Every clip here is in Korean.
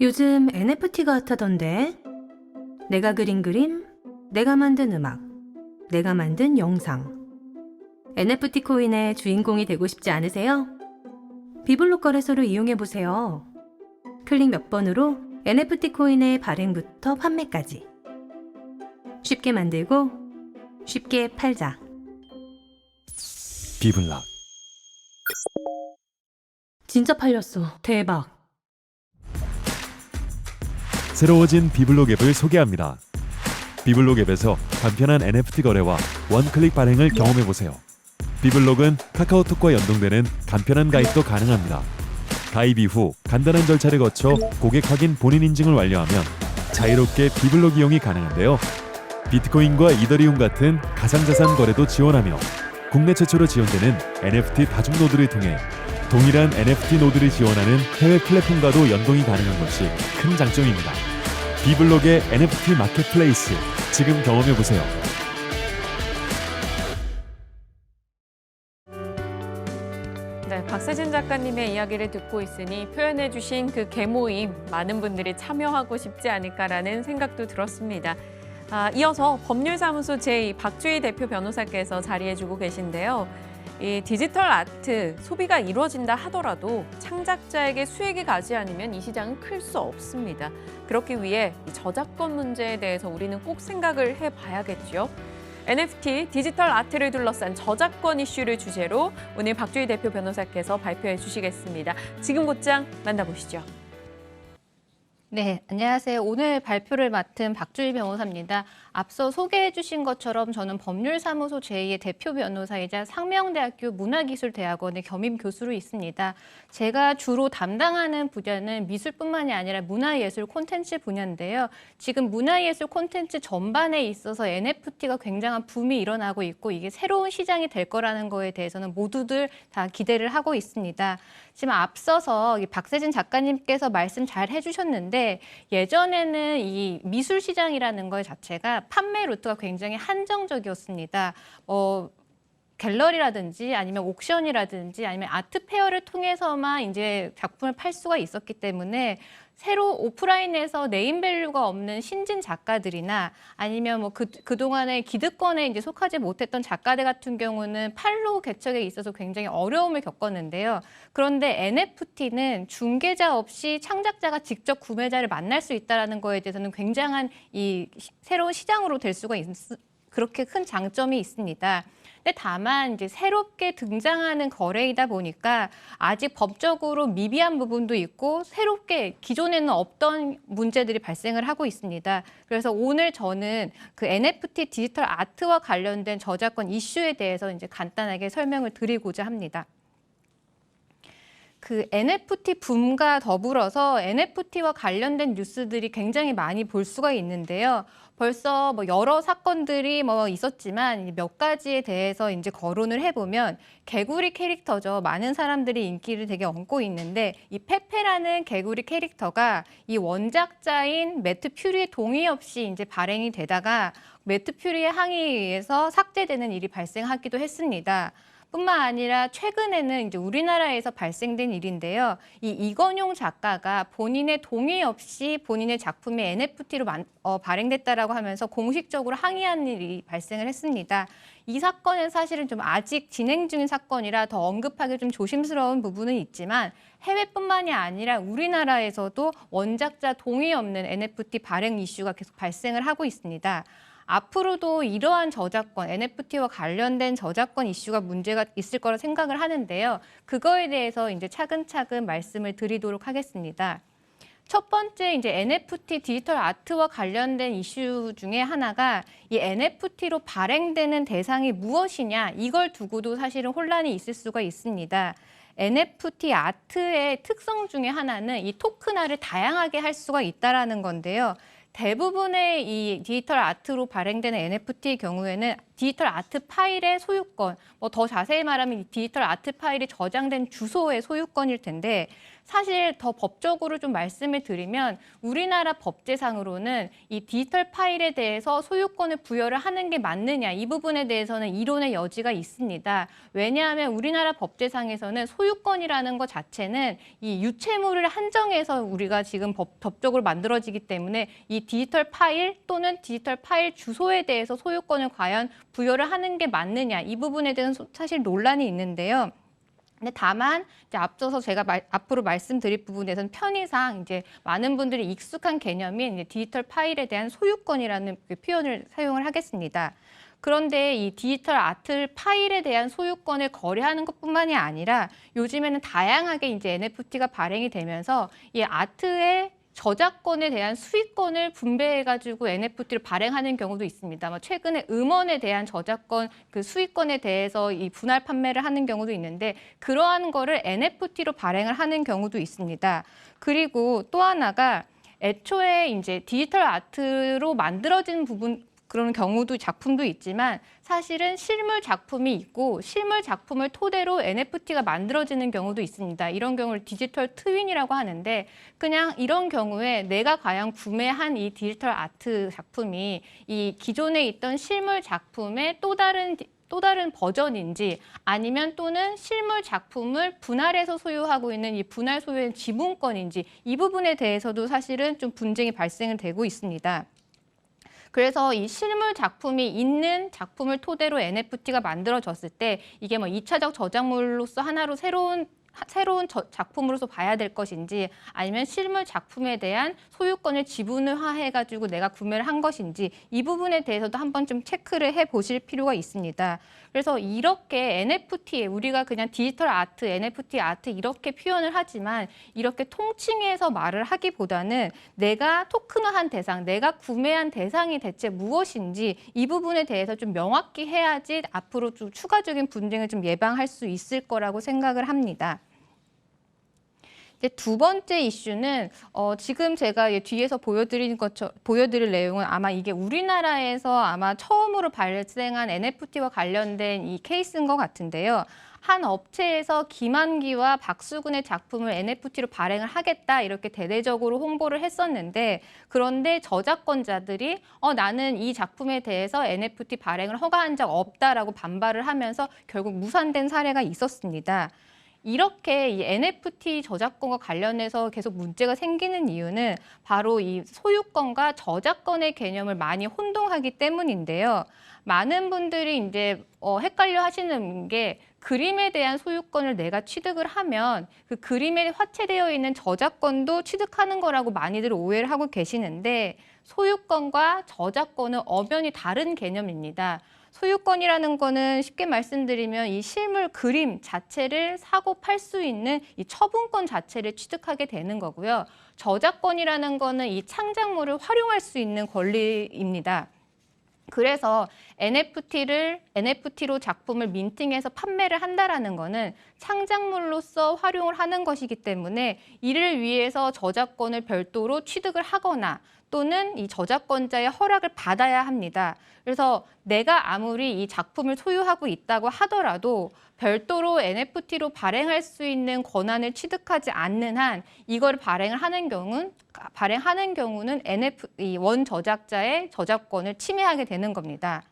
요즘 NFT가 핫하던데. 내가 그린 그림, 내가 만든 음악, 내가 만든 영상. NFT 코인의 주인공이 되고 싶지 않으세요? 비블록 거래소를 이용해 보세요. 클릭 몇 번으로 NFT 코인의 발행부터 판매까지. 쉽게 만들고 쉽게 팔자. 비블락 진짜 팔렸어. 대박. 새로워진 비블록 앱을 소개합니다. 비블록 앱에서 간편한 NFT 거래와 원클릭 발행을 경험해 보세요. 비블록은 카카오톡과 연동되는 간편한 가입도 가능합니다. 가입 이후 간단한 절차를 거쳐 고객 확인 본인 인증을 완료하면 자유롭게 비블록 이용이 가능한데요. 비트코인과 이더리움 같은 가상자산 거래도 지원하며 국내 최초로 지원되는 NFT 다중 노드를 통해 동일한 NFT 노드를 지원하는 해외 플랫폼과도 연동이 가능한 것이 큰 장점입니다. 비블록의 NFT 마켓플레이스 지금 경험해 보세요. 네, 박세진 작가님의 이야기를 듣고 있으니 표현해 주신 그 개모임 많은 분들이 참여하고 싶지 않을까라는 생각도 들었습니다. 아, 이어서 법률사무소 제2 박주희 대표 변호사께서 자리해 주고 계신데요. 이 디지털 아트 소비가 이루어진다 하더라도 창작자에게 수익이 가지 않으면 이 시장은 클 수 없습니다. 그렇기 위해 이 저작권 문제에 대해서 우리는 꼭 생각을 해봐야겠죠. NFT 디지털 아트를 둘러싼 저작권 이슈를 주제로 오늘 박주희 대표 변호사께서 발표해 주시겠습니다. 지금 곧장 만나보시죠. 네, 안녕하세요. 오늘 발표를 맡은 박주희 변호사입니다. 앞서 소개해 주신 것처럼 저는 법률사무소 제2의 대표 변호사이자 상명대학교 문화기술대학원의 겸임 교수로 있습니다. 제가 주로 담당하는 분야는 미술뿐만이 아니라 문화예술 콘텐츠 분야인데요. 지금 문화예술 콘텐츠 전반에 있어서 NFT가 굉장한 붐이 일어나고 있고 이게 새로운 시장이 될 거라는 거에 대해서는 모두들 다 기대를 하고 있습니다. 지금 앞서서 이 박세진 작가님께서 말씀 잘 해주셨는데 예전에는 이 미술 시장이라는 것 자체가 판매 루트가 굉장히 한정적이었습니다. 어, 갤러리라든지 아니면 옥션이라든지 아니면 아트 페어를 통해서만 이제 작품을 팔 수가 있었기 때문에 새로 오프라인에서 네임밸류가 없는 신진 작가들이나 아니면 뭐 그, 그동안에 기득권에 이제 속하지 못했던 작가들 같은 경우는 팔로 개척에 있어서 굉장히 어려움을 겪었는데요. 그런데 NFT는 중개자 없이 창작자가 직접 구매자를 만날 수 있다는 거에 대해서는 굉장한 이 시- 새로운 시장으로 될 수가 있, 그렇게 큰 장점이 있습니다. 근데 다만 이제 새롭게 등장하는 거래이다 보니까 아직 법적으로 미비한 부분도 있고 새롭게 기존에는 없던 문제들이 발생을 하고 있습니다. 그래서 오늘 저는 그 NFT 디지털 아트와 관련된 저작권 이슈에 대해서 이제 간단하게 설명을 드리고자 합니다. 그 NFT 붐과 더불어서 NFT와 관련된 뉴스들이 굉장히 많이 볼 수가 있는데요. 벌써 뭐 여러 사건들이 뭐 있었지만 몇 가지에 대해서 이제 거론을 해보면 개구리 캐릭터죠. 많은 사람들이 인기를 되게 얻고 있는데 이 페페라는 개구리 캐릭터가 이 원작자인 매트 퓨리의 동의 없이 이제 발행이 되다가 매트 퓨리의 항의에 의해서 삭제되는 일이 발생하기도 했습니다. 뿐만 아니라 최근에는 이제 우리나라에서 발생된 일인데요. 이 이건용 작가가 본인의 동의 없이 본인의 작품이 NFT로 어, 발행됐다라고 하면서 공식적으로 항의한 일이 발생을 했습니다. 이 사건은 사실은 좀 아직 진행 중인 사건이라 더 언급하기 좀 조심스러운 부분은 있지만 해외뿐만이 아니라 우리나라에서도 원작자 동의 없는 NFT 발행 이슈가 계속 발생을 하고 있습니다. 앞으로도 이러한 저작권, NFT와 관련된 저작권 이슈가 문제가 있을 거라 생각을 하는데요. 그거에 대해서 이제 차근차근 말씀을 드리도록 하겠습니다. 첫 번째 이제 NFT 디지털 아트와 관련된 이슈 중에 하나가 이 NFT로 발행되는 대상이 무엇이냐 이걸 두고도 사실은 혼란이 있을 수가 있습니다. NFT 아트의 특성 중에 하나는 이 토큰화를 다양하게 할 수가 있다라는 건데요. 대부분의 이 디지털 아트로 발행되는 NFT의 경우에는 디지털 아트 파일의 소유권, 뭐 더 자세히 말하면 이 디지털 아트 파일이 저장된 주소의 소유권일 텐데 사실 더 법적으로 좀 말씀을 드리면 우리나라 법제상으로는 이 디지털 파일에 대해서 소유권을 부여를 하는 게 맞느냐 이 부분에 대해서는 이론의 여지가 있습니다. 왜냐하면 우리나라 법제상에서는 소유권이라는 것 자체는 이 유체물을 한정해서 우리가 지금 법, 법적으로 만들어지기 때문에 이 디지털 파일 또는 디지털 파일 주소에 대해서 소유권을 과연 부여를 하는 게 맞느냐 이 부분에 소- 사실 논란이 있는데요. 근데 다만 이제 앞서서 제가 말- 앞으로 말씀드릴 부분에서는 편의상 이제 많은 분들이 익숙한 개념인 이제 디지털 파일에 대한 소유권이라는 그 표현을 사용을 하겠습니다. 그런데 이 디지털 아트 파일에 대한 소유권을 거래하는 것뿐만이 아니라 요즘에는 다양하게 이제 NFT가 발행이 되면서 이 아트의 저작권에 대한 수익권을 분배해가지고 NFT를 발행하는 경우도 있습니다. 뭐 최근에 음원에 대한 저작권 그 수익권에 대해서 이 분할 판매를 하는 경우도 있는데 그러한 거를 NFT로 발행을 하는 경우도 있습니다. 그리고 또 하나가 애초에 이제 디지털 아트로 만들어진 부분 그런 경우도 작품도 있지만 사실은 실물 작품이 있고 실물 작품을 토대로 NFT가 만들어지는 경우도 있습니다. 이런 경우를 디지털 트윈이라고 하는데 그냥 이런 경우에 내가 과연 구매한 이 디지털 아트 작품이 이 기존에 있던 실물 작품의 또 다른 디- 또 다른 버전인지 아니면 또는 실물 작품을 분할해서 소유하고 있는 이 분할 소유의 지분권인지 이 부분에 대해서도 사실은 좀 분쟁이 발생을 되고 있습니다. 그래서 이 실물 작품이 있는 작품을 토대로 NFT가 만들어졌을 때 이게 뭐 2차적 저작물로서 하나로 새로운 하- 새로운 저- 작품으로서 봐야 될 것인지 아니면 실물 작품에 대한 소유권을 지분화해 가지고 내가 구매를 한 것인지 이 부분에 대해서도 한번 좀 체크를 해 보실 필요가 있습니다. 그래서 이렇게 NFT에 우리가 그냥 디지털 아트, NFT 아트 이렇게 표현을 하지만 이렇게 통칭해서 말을 하기보다는 내가 토큰화한 대상, 내가 구매한 대상이 대체 무엇인지 이 부분에 대해서 좀 명확히 해야지 앞으로 좀 추가적인 분쟁을 좀 예방할 수 있을 거라고 생각을 합니다. 이제 두 번째 이슈는 어, 지금 제가 이 뒤에서 보여드린 것처 보여드릴 내용은 아마 이게 우리나라에서 아마 처음으로 발생한 NFT와 관련된 이 케이스인 것 같은데요. 한 업체에서 김한기와 박수근의 작품을 NFT로 발행을 하겠다 이렇게 대대적으로 홍보를 했었는데 그런데 저작권자들이 어 나는 이 작품에 대해서 NFT 발행을 허가한 적 없다라고 반발을 하면서 결국 무산된 사례가 있었습니다. 이렇게 이 NFT 저작권과 관련해서 계속 문제가 생기는 이유는 바로 이 소유권과 저작권의 개념을 많이 혼동하기 때문인데요. 많은 분들이 이제 어, 헷갈려 하시는 게 그림에 대한 소유권을 내가 취득을 하면 그 그림에 화체되어 있는 저작권도 취득하는 거라고 많이들 오해를 하고 계시는데 소유권과 저작권은 엄연히 다른 개념입니다. 소유권이라는 거는 쉽게 말씀드리면 이 실물 그림 자체를 사고 팔 수 있는 이 처분권 자체를 취득하게 되는 거고요. 저작권이라는 거는 이 창작물을 활용할 수 있는 권리입니다. 그래서 NFT를 NFT로 작품을 민팅해서 판매를 한다라는 거는 창작물로서 활용을 하는 것이기 때문에 이를 위해서 저작권을 별도로 취득을 하거나 또는 이 저작권자의 허락을 받아야 합니다. 그래서 내가 아무리 이 작품을 소유하고 있다고 하더라도 별도로 NFT로 발행할 수 있는 권한을 취득하지 않는 한 이걸 발행을 하는 경우는 발행하는 경우는 NF 이 원 저작자의 저작권을 침해하게 되는 겁니다.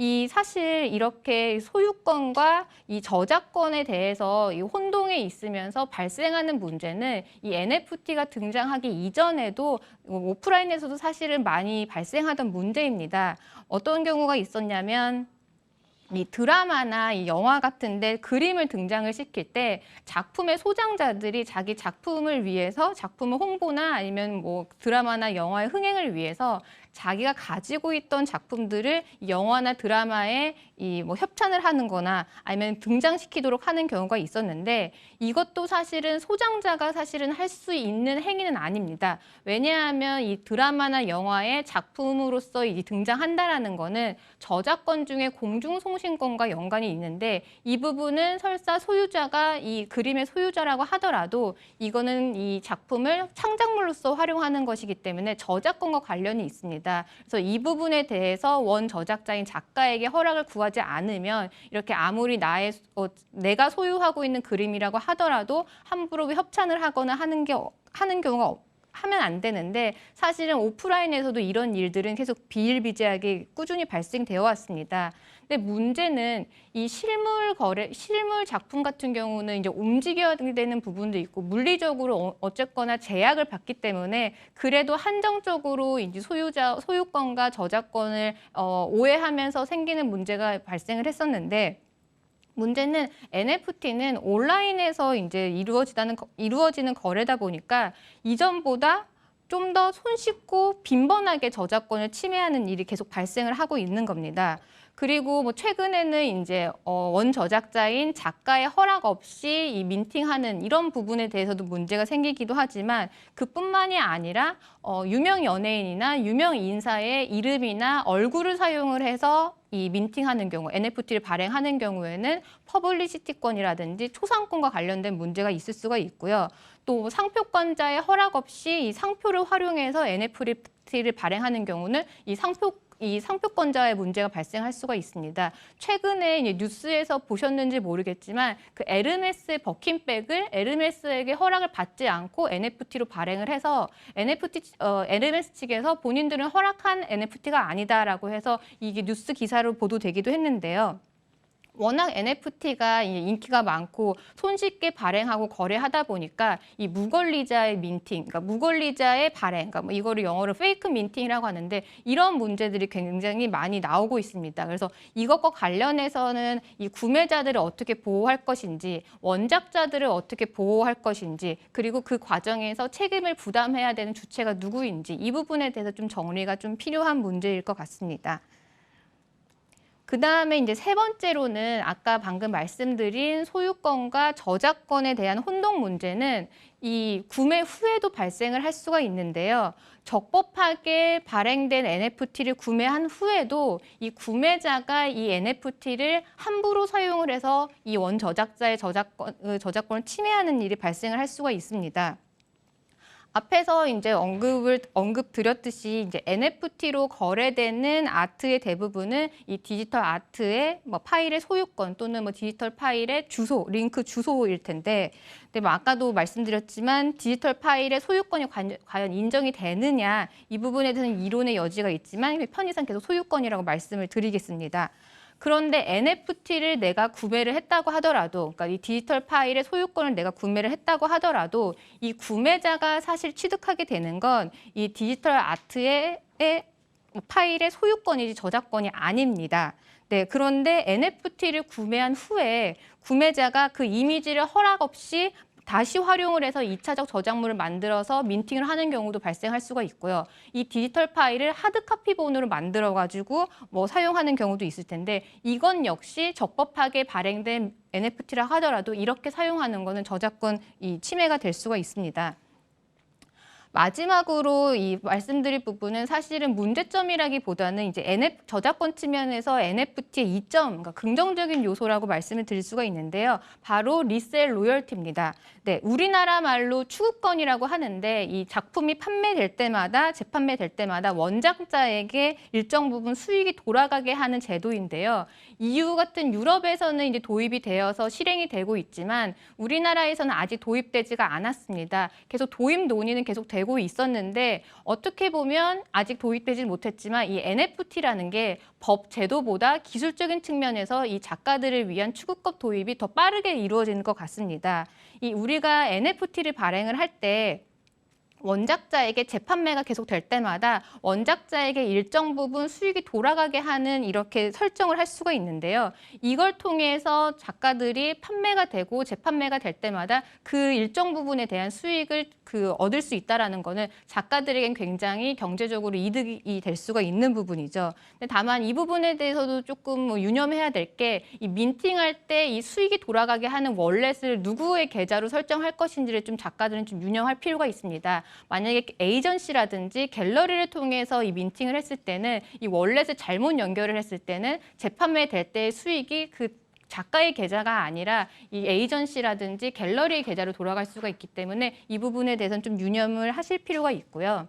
이 사실 이렇게 소유권과 이 저작권에 대해서 이 혼동에 있으면서 발생하는 문제는 이 NFT가 등장하기 이전에도 오프라인에서도 사실은 많이 발생하던 문제입니다. 어떤 경우가 있었냐면 이 드라마나 이 영화 같은데 그림을 등장을 시킬 때 작품의 소장자들이 자기 작품을 위해서 작품의 홍보나 아니면 뭐 드라마나 영화의 흥행을 위해서 자기가 가지고 있던 작품들을 이 영화나 드라마에 이 뭐 협찬을 하는 거나 아니면 등장시키도록 하는 경우가 있었는데 이것도 사실은 소장자가 사실은 할 수 있는 행위는 아닙니다. 왜냐하면 이 드라마나 영화의 작품으로서 이 등장한다라는 거는 저작권 중에 공중송신권과 연관이 있는데 이 부분은 설사 소유자가 이 그림의 소유자라고 하더라도 이거는 이 작품을 창작물로서 활용하는 것이기 때문에 저작권과 관련이 있습니다. 있습니다. 그래서 이 부분에 대해서 원 저작자인 작가에게 허락을 구하지 않으면 이렇게 아무리 나의 어, 내가 소유하고 있는 그림이라고 하더라도 함부로 협찬을 하거나 하는 게 어- 하는 경우가 없- 하면 안 되는데 사실은 오프라인에서도 이런 일들은 계속 비일비재하게 꾸준히 발생되어 왔습니다. 근데 문제는 이 실물 거래, 실물 작품 같은 경우는 이제 움직여야 되는 부분도 있고 물리적으로 어- 어쨌거나 제약을 받기 때문에 그래도 한정적으로 이제 소유자 소유권과 저작권을 어, 오해하면서 생기는 문제가 발생을 했었는데 문제는 NFT는 온라인에서 이제 이루어지다는 거- 이루어지는 거래다 보니까 이전보다 좀 더 손쉽고 빈번하게 저작권을 침해하는 일이 계속 발생을 하고 있는 겁니다. 그리고 뭐 최근에는 이제 어, 원 저작자인 작가의 허락 없이 이 민팅하는 이런 부분에 대해서도 문제가 생기기도 하지만 그뿐만이 아니라 어, 유명 연예인이나 유명 인사의 이름이나 얼굴을 사용을 해서 이 민팅하는 경우, NFT를 발행하는 경우에는 퍼블리시티권이라든지 초상권과 관련된 문제가 있을 수가 있고요. 또 상표권자의 허락 없이 이 상표를 활용해서 NFT를 발행하는 경우는 이 상표 이 상표권자의 문제가 발생할 수가 있습니다. 최근에 뉴스에서 보셨는지 모르겠지만 그 에르메스의 버킨백을 에르메스에게 허락을 받지 않고 NFT로 발행을 해서 NFT 어, 에르메스 측에서 본인들은 허락한 NFT가 아니다라고 해서 이게 뉴스 기사로 보도되기도 했는데요. 워낙 NFT가 인기가 많고 손쉽게 발행하고 거래하다 보니까 이 무권리자의 민팅, 그러니까 무권리자의 발행, 그러니까 뭐 이거를 영어로 페이크 민팅이라고 하는데 이런 문제들이 굉장히 많이 나오고 있습니다. 그래서 이것과 관련해서는 이 구매자들을 어떻게 보호할 것인지, 원작자들을 어떻게 보호할 것인지, 그리고 그 과정에서 책임을 부담해야 되는 주체가 누구인지 이 부분에 대해서 좀 정리가 좀 필요한 문제일 것 같습니다. 그 다음에 이제 세 번째로는 아까 방금 말씀드린 소유권과 저작권에 대한 혼동 문제는 이 구매 후에도 발생을 할 수가 있는데요. 적법하게 발행된 NFT를 구매한 후에도 이 구매자가 이 NFT를 함부로 사용을 해서 이 원 저작자의 저작권, 그 저작권을 침해하는 일이 발생을 할 수가 있습니다. 앞에서 이제 언급을 언급 드렸듯이 이제 NFT로 거래되는 아트의 대부분은 이 디지털 아트의 뭐 파일의 소유권 또는 뭐 디지털 파일의 주소, 링크 주소일 텐데, 근데 뭐 아까도 말씀드렸지만 디지털 파일의 소유권이 관- 과연 인정이 되느냐 이 부분에 대해서는 이론의 여지가 있지만 편의상 계속 소유권이라고 말씀을 드리겠습니다. 그런데 NFT를 내가 구매를 했다고 하더라도, 그러니까 이 디지털 파일의 소유권을 내가 구매를 했다고 하더라도 이 구매자가 사실 취득하게 되는 건 이 디지털 아트의 의 파일의 소유권이지 저작권이 아닙니다. 네, 그런데 NFT를 구매한 후에 구매자가 그 이미지를 허락 없이 다시 활용을 해서 이차적 저작물을 만들어서 민팅을 하는 경우도 발생할 수가 있고요. 이 디지털 파일을 하드 카피본으로 만들어 가지고 뭐 사용하는 경우도 있을 텐데 이건 역시 적법하게 발행된 NFT라 하더라도 이렇게 사용하는 거는 저작권 이 침해가 될 수가 있습니다. 마지막으로 이 말씀드릴 부분은 사실은 문제점이라기보다는 이제 NF 저작권 측면에서 NFT의 이점, 그러니까 긍정적인 요소라고 말씀을 드릴 수가 있는데요. 바로 리셀 로열티입니다. 네, 우리나라 말로 추구권이라고 하는데 이 작품이 판매될 때마다 재판매될 때마다 원작자에게 일정 부분 수익이 돌아가게 하는 제도인데요. EU 같은 유럽에서는 이제 도입이 되어서 실행이 되고 있지만 우리나라에서는 아직 도입되지가 않았습니다. 계속 도입 논의는 계속 되고 있었는데 어떻게 보면 아직 도입되지 못했지만 이 NFT라는 게 법 제도보다 기술적인 측면에서 이 작가들을 위한 추구법 도입이 더 빠르게 이루어지는 것 같습니다. 이 우리가 NFT를 발행을 할때 원작자에게 재판매가 계속 될 때마다 원작자에게 일정 부분 수익이 돌아가게 하는 이렇게 설정을 할 수가 있는데요. 이걸 통해서 작가들이 판매가 되고 재판매가 될 때마다 그 일정 부분에 대한 수익을 그 얻을 수 있다라는 거는 작가들에겐 굉장히 경제적으로 이득이 될 수가 있는 부분이죠. 다만 이 부분에 대해서도 조금 뭐 유념해야 될 게 이 민팅할 때 이 수익이 돌아가게 하는 월렛을 누구의 계좌로 설정할 것인지를 좀 작가들은 좀 유념할 필요가 있습니다. 만약에 에이전시라든지 갤러리를 통해서 이 민팅을 했을 때는 이 월렛을 잘못 연결을 했을 때는 재판매 될 때의 수익이 그 작가의 계좌가 아니라 이 에이전시라든지 갤러리의 계좌로 돌아갈 수가 있기 때문에 이 부분에 대해서는 좀 유념을 하실 필요가 있고요.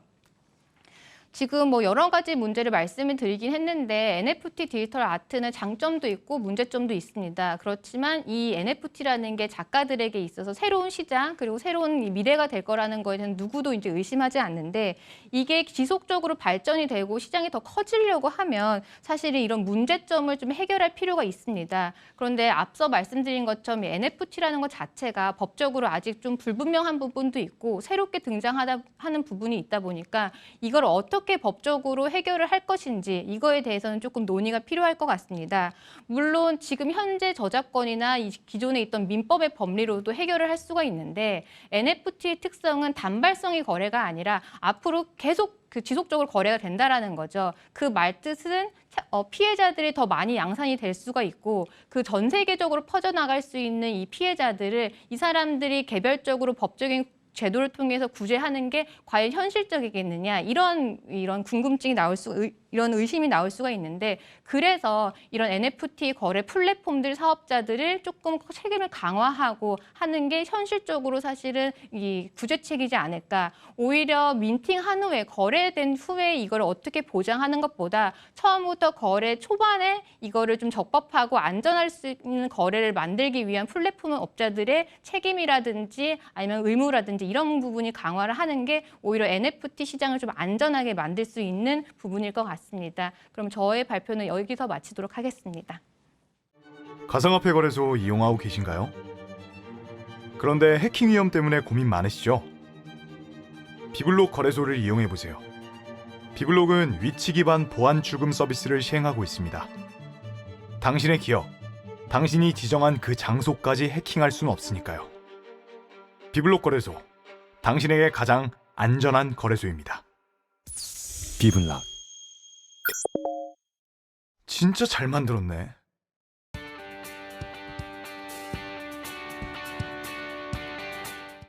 지금 뭐 여러 가지 문제를 말씀을 드리긴 했는데 NFT 디지털 아트는 장점도 있고 문제점도 있습니다. 그렇지만 이 NFT라는 게 작가들에게 있어서 새로운 시장 그리고 새로운 이 미래가 될 거라는 거에 대해서 누구도 이제 의심하지 않는데 이게 지속적으로 발전이 되고 시장이 더 커지려고 하면 사실은 이런 문제점을 좀 해결할 필요가 있습니다. 그런데 앞서 말씀드린 것처럼 이 NFT라는 것 자체가 법적으로 아직 좀 불분명한 부분도 있고 새롭게 등장하다 하는 부분이 있다 보니까 이걸 어떻게 법적으로 해결을 할 것인지 이거에 대해서는 조금 논의가 필요할 것 같습니다. 물론 지금 현재 저작권이나 이 기존에 있던 민법의 법리로도 해결을 할 수가 있는데 NFT의 특성은 단발성의 거래가 아니라 앞으로 계속 그 지속적으로 거래가 된다라는 거죠. 그 말 뜻은 차- 어, 피해자들이 더 많이 양산이 될 수가 있고 그 전 세계적으로 퍼져나갈 수 있는 이 피해자들을 이 사람들이 개별적으로 법적인 제도를 통해서 구제하는 게 과연 현실적이겠느냐? 이런 이런 궁금증이 나올 수 의- 이런 의심이 나올 수가 있는데 그래서 이런 NFT 거래 플랫폼들 사업자들을 조금 책임을 강화하고 하는 게 현실적으로 사실은 이 구제책이지 않을까? 오히려 민팅한 후에 거래된 후에 이걸 어떻게 보장하는 것보다 처음부터 거래 초반에 이거를 좀 적법하고 안전할 수 있는 거래를 만들기 위한 플랫폼 업자들의 책임이라든지 아니면 의무라든지 이런 부분이 강화를 하는 게 오히려 NFT 시장을 좀 안전하게 만들 수 있는 부분일 것 같습니다. 그럼 저의 발표는 여기서 마치도록 하겠습니다. 가상화폐 거래소 이용하고 계신가요? 그런데 해킹 위험 때문에 고민 많으시죠? 비블록 거래소를 이용해 보세요. 비블록은 위치 기반 보안 출금 서비스를 시행하고 있습니다. 당신의 기억, 당신이 지정한 그 장소까지 해킹할 수는 없으니까요. 비블록 거래소, 당신에게 가장 안전한 거래소입니다. 비블락 진짜 잘 만들었네.